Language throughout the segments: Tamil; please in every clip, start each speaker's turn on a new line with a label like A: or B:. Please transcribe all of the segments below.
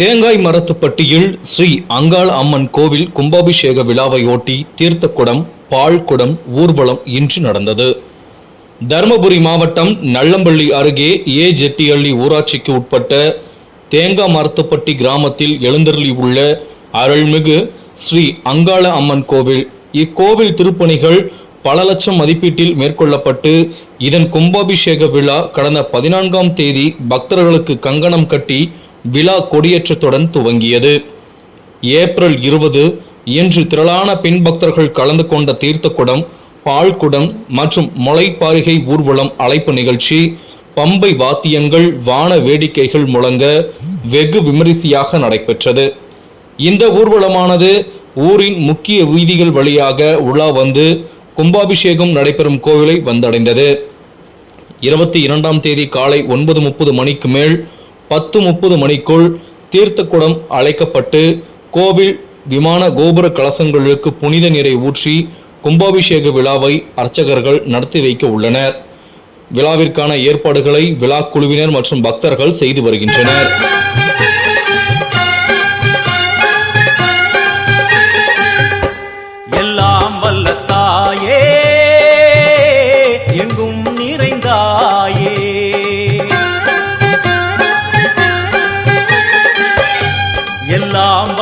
A: தேங்காய் மரத்துப்பட்டியில் ஸ்ரீ அங்காள அம்மன் கோவில் கும்பாபிஷேக விழாவையொட்டி தீர்த்தக்குடம் பாழ்குடம் ஊர்வலம் இன்று நடந்தது. தருமபுரி மாவட்டம் நல்லம்பள்ளி அருகே ஏ ஜெட்டியள்ளி ஊராட்சிக்கு உட்பட்ட தேங்காய் மரத்துப்பட்டி கிராமத்தில் எழுந்தருளி உள்ள அருள்மிகு ஸ்ரீ அங்காள அம்மன் கோவில். இக்கோவில் திருப்பணிகள் பல லட்சம் மதிப்பீட்டில் மேற்கொள்ளப்பட்டு இதன் கும்பாபிஷேக விழா கடந்த பதினான்காம் தேதி பக்தர்களுக்கு கங்கணம் கட்டி விழா கொடியேற்றத்துடன் துவங்கியது. ஏப்ரல் இருபது இன்று திரளான பின்பக்தர்கள் கலந்து கொண்ட தீர்த்தக்குடம் பால்குடம் மற்றும் முளைப்பாரிகை ஊர்வலம் அழைப்பு நிகழ்ச்சி பம்பை வாத்தியங்கள் வான வேடிக்கைகள் முழங்க வெகு விமரிசையாக நடைபெற்றது. இந்த ஊர்வலமானது ஊரின் முக்கிய வீதிகள் வழியாக உலா வந்து கும்பாபிஷேகம் நடைபெறும் கோவிலை வந்தடைந்தது. இருபத்தி இரண்டாம் தேதி காலை ஒன்பது முப்பது மணிக்கு மேல் பத்து முப்பது மணிக்குள் தீர்த்தக்குடம் அழைக்கப்பட்டு கோவில் விமான கோபுர கலசங்களுக்கு புனித நீரை ஊற்றி கும்பாபிஷேக விழாவை அர்ச்சகர்கள் நடத்தி வைக்க உள்ளனர். விழாவிற்கான ஏற்பாடுகளை விழா குழுவினர் மற்றும் பக்தர்கள் செய்து வருகின்றனர்.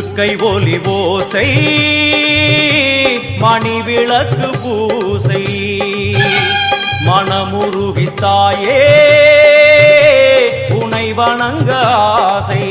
B: உடுக்கை ஒலி ஓசை மணி விளக்கு பூசை. மனமுருகி தாயே உனை வணங்க ஆசை.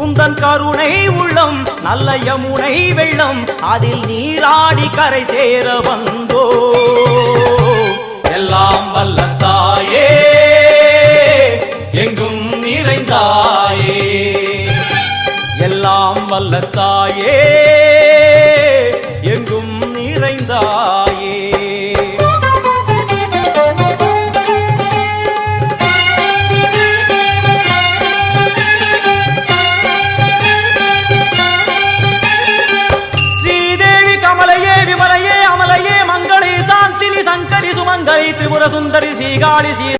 B: உந்தன் கருணை உள்ளம் நல்ல யமுனை வெள்ளம் அதில் நீராடி கரை சேர வந்தோ எல்லாம் வல்ல தாயே எங்கும் நிறைந்தாயே. ஸ்ரீதேவி கமலையே விமலையே அமலையே மங்களே சாந்தினி சங்கரி சுமங்கலி திரிபுர சுந்தரி ஸ்ரீகாளி ஸ்ரீ